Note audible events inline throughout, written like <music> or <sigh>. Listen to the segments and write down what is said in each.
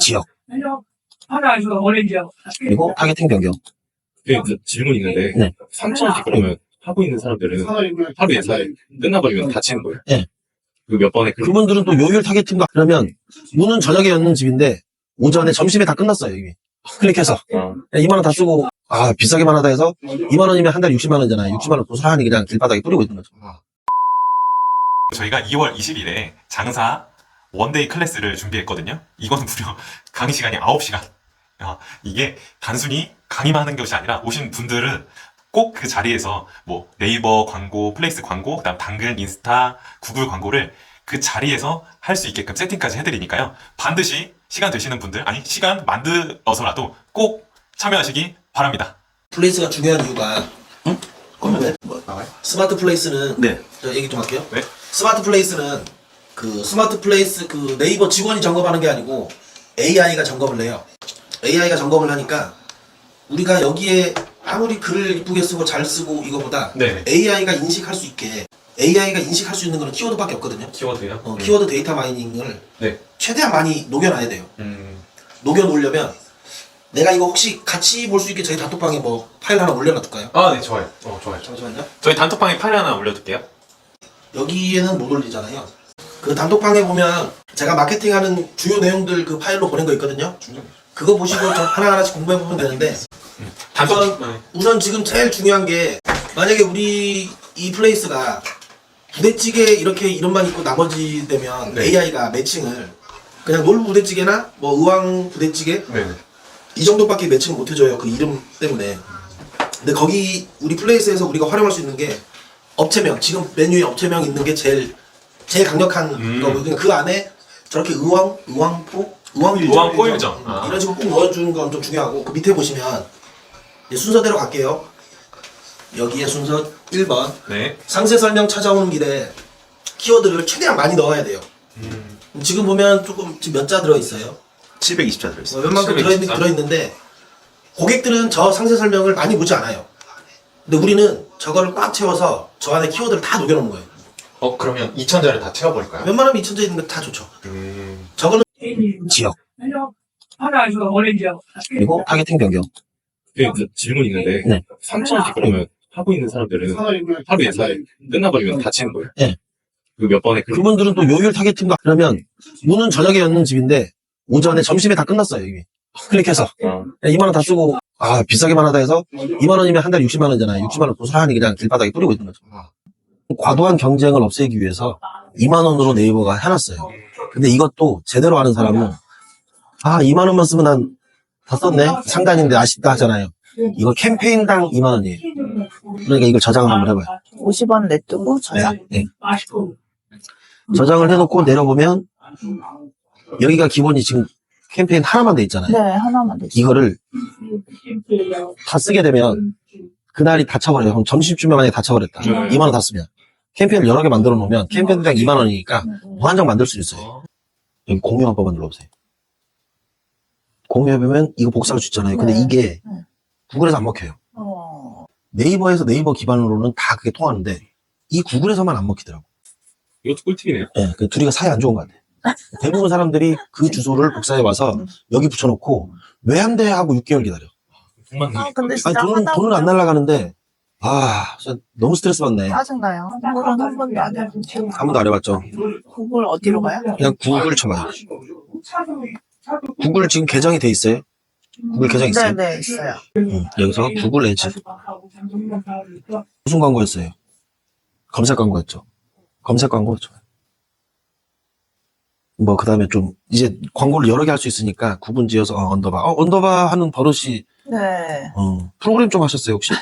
지역. 그리고 타겟팅 변경. 네, 그 질문 있는데 네. 3천원씩 그러면 하고 있는 사람들은 하루 예사에 끝나버리면 다치는 거예요? 네. 그 몇 번에 그 그분들은 또 요율 타겟팅도 그러면 문은 저녁에 여는 집인데 오전에 점심에 다 끝났어요 이미. 클릭해서. 아, 2만 원 다 쓰고 아 비싸게만 하다 해서 2만 원이면 한 달에 60만 원이잖아요. 60만 원 고스란히 그냥 길바닥에 뿌리고 있는 거죠. 저희가 2월 20일에 장사 원데이 클래스를 준비했거든요. 이거는 무려 <laughs> 강의 시간이 9시간. 야, 이게 단순히 강의만 하는 것이 아니라 오신 분들은 꼭 그 자리에서 뭐 네이버 광고, 플레이스 광고, 그다음 당근, 인스타, 구글 광고를 그 자리에서 할 수 있게끔 세팅까지 해드리니까요. 반드시 시간 되시는 분들, 아니 시간 만들어서라도 꼭 참여하시기 바랍니다. 플레이스가 중요한 이유가 응? 그러면 뭐 나와요? 스마트 플레이스는 네. 저 얘기 좀 할게요 네. 스마트 플레이스는 그 스마트 플레이스 그 네이버 직원이 점검하는 게 아니고 AI가 점검을 해요 AI가 점검을 하니까 우리가 여기에 아무리 글을 이쁘게 쓰고 잘 쓰고 이거보다 네. AI가 인식할 수 있게 AI가 인식할 수 있는 거는 키워드밖에 없거든요. 키워드요? 어, 키워드 데이터 마이닝을 네. 최대한 많이 녹여놔야 돼요. 음. 녹여놓으려면 내가 이거 혹시 같이 볼 수 있게 저희 단톡방에 뭐 파일 하나 올려놔둘까요? 아, 네, 좋아요. 어, 좋아요. 잠시만요. 저희 단톡방에 파일 하나 올려둘게요. 여기에는 못 올리잖아요. 그 단톡방에 보면 제가 마케팅하는 주요 내용들 그 파일로 보낸 거 있거든요. 그거 보시고 좀 하나 하나씩 공부해 보면 되는데 단톡, 우선, 네. 우선 지금 제일 중요한 게 만약에 우리 이 플레이스가 부대찌개 이렇게 이름만 있고 나머지 되면 네. AI가 매칭을 그냥 놀부 부대찌개나 뭐 의왕 부대찌개 네. 이 정도밖에 매칭을 못 해줘요 그 이름 때문에 근데 거기 우리 플레이스에서 우리가 활용할 수 있는 게 업체명 지금 메뉴에 업체명 있는 게 제일 제일 강력한 음. 거고 그그 안에 저렇게 의왕 의왕포 의왕일점 의왕포일점. 아. 이런 식으로 꼭 넣어주는 건 좀 중요하고 그 밑에 보시면 이제 순서대로 갈게요 여기에 순서 1번 네. 상세 설명 찾아오는 길에 키워드를 최대한 많이 넣어야 돼요 음. 지금 보면 조금 지금 몇 자 들어 있어요 720자 들어 있어요. 어, 웬만큼 들어 있는, 724? 들어 있는데 고객들은 저 상세 설명을 많이 보지 않아요. 근데 우리는 저거를 꽉 채워서 저 안에 키워드를 다 녹여놓은 거예요. 어, 그러면 2천자를 다 채워버릴까요? 웬만하면 2천자 있는 거 다 좋죠. 음. 저거는 지역 하나에서 오렌지하고 그리고 타겟팅 변경. 네, 그 질문 있는데 네. 3천원씩 그러면 하고 있는 사람들은 하루 예사에 끝나버리면 다치는 거예요? 네. 그 몇 번에 그 그분들은 또 요율 타겟팅도 그러면 문은 저녁에 여는 집인데 오전에 점심에 다 끝났어요 이미. 클릭해서 아, 2만 원 다 쓰고 아 비싸게만 하다 해서 2만 원이면 한 달에 60만 원이잖아요. 60만 원 고스란히 그냥 길바닥에 뿌리고 있는 거죠. 과도한 경쟁을 없애기 위해서 2만 원으로 네이버가 해놨어요. 근데 이것도 제대로 하는 사람은 아 2만 원만 쓰면 난 다 썼네 상단인데 아쉽다 하잖아요. 이거 캠페인당 2만 원이에요. 그러니까 이걸 저장을 한번 해봐요. 50원 내두고 저장. 네. 맛있고 저장을 해놓고 내려보면 여기가 기본이 지금 캠페인 하나만 돼 있잖아요. 네, 하나만 되죠. 이거를 다 쓰게 되면 그날이 다쳐버려요. 그럼 점심쯤에 만약에 다쳐버렸다. 네. 2만 원 다 쓰면. 캠페인을 여러 개 만들어 놓으면 캠페인 당 2만 원이니까 음. 무한정 만들 수 있어요. 여기 공유 한 번만 눌러보세요. 공유해보면 이거 복사할 수 있잖아요. 근데 네. 이게 네. 구글에서 안 먹혀요. 어, 네이버에서 네이버 기반으로는 다 그게 통하는데 이 구글에서만 안 먹히더라고. 이것도 꿀팁이네요. 예, 그 둘이가 사이 안 좋은 것 같아. 대부분 사람들이 그 주소를 복사해 와서 여기 붙여놓고 왜 안 돼? 하고 6개월 기다려. 정말 아, 근데 아니, 진짜 돈은, 하다 돈은 안 보면 날라가는데, 아, 진짜 너무 스트레스 받네. 짜증나요. 구글은 한 번도 안 해본 한 번도 안 해봤죠. 구글 어디로 가요? 그냥 구글 쳐봐요. 구글 지금 계정이 돼 있어요? 구글 계정 있어요? 네네, 있어요. 응, 여기서 구글 에즈. 무슨 광고였어요? 검색 광고였죠. 검색 광고 좋아요. 뭐, 그 다음에 좀, 이제 광고를 여러 개 할 수 있으니까 구분 지어서, 어, 언더바. 어, 언더바 하는 버릇이, 네. 어, 프로그램 좀 하셨어요, 혹시? 아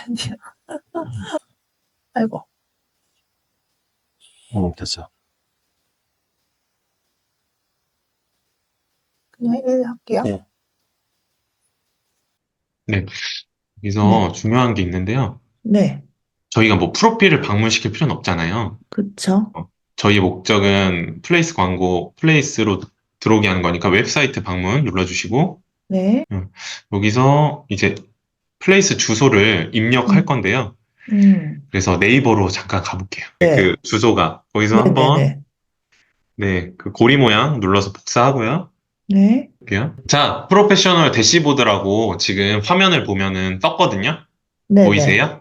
이고. 응, 됐어요. 그냥 1 할게요. 네. 네. 여기서 중요한 게 있는데요. 네. 저희가 뭐 프로필을 방문시킬 필요는 없잖아요. 그쵸. 저희 목적은 플레이스 광고, 플레이스로 들어오게 하는 거니까 웹사이트 방문 눌러주시고, 네. 여기서 이제 플레이스 주소를 입력할 음. 건데요. 음. 그래서 네이버로 잠깐 가볼게요. 네. 그 주소가 거기서 한번 네네네. 네, 그 고리 모양 눌러서 복사하고요. 네. 볼게요. 자, 프로페셔널 대시보드라고 지금 화면을 보면은 떴거든요. 네. 보이세요?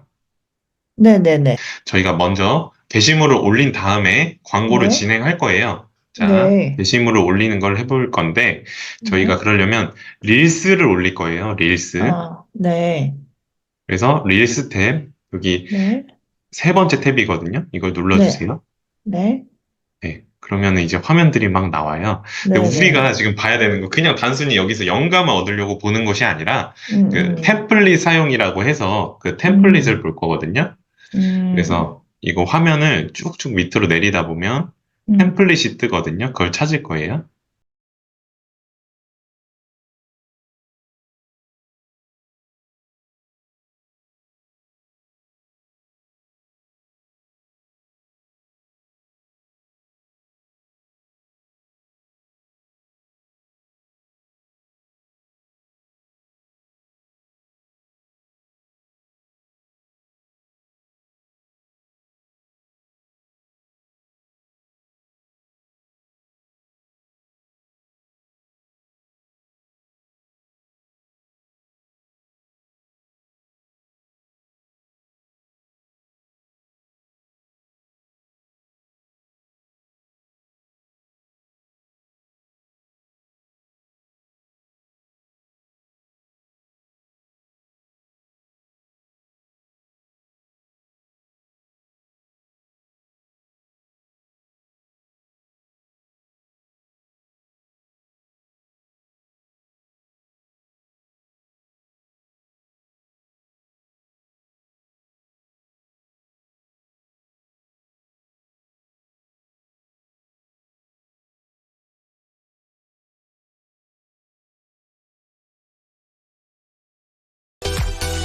네, 네, 네. 저희가 먼저 게시물을 올린 다음에 광고를 네. 진행할 거예요. 자, 네. 게시물을 올리는 걸 해볼 건데, 저희가 그러려면 릴스를 올릴 거예요. 릴스. 아, 네. 그래서 릴스 탭, 여기 네. 세 번째 탭이거든요. 이걸 눌러주세요. 네. 네. 그러면 이제 화면들이 막 나와요. 네. 근데 우리가 지금 봐야 되는 거, 그냥 단순히 여기서 영감을 얻으려고 보는 것이 아니라, 음, 그 음, 템플릿 사용이라고 해서 그 템플릿을 볼 거거든요. 음, 그래서 이거 화면을 쭉쭉 밑으로 내리다 보면 음, 템플릿이 뜨거든요. 그걸 찾을 거예요.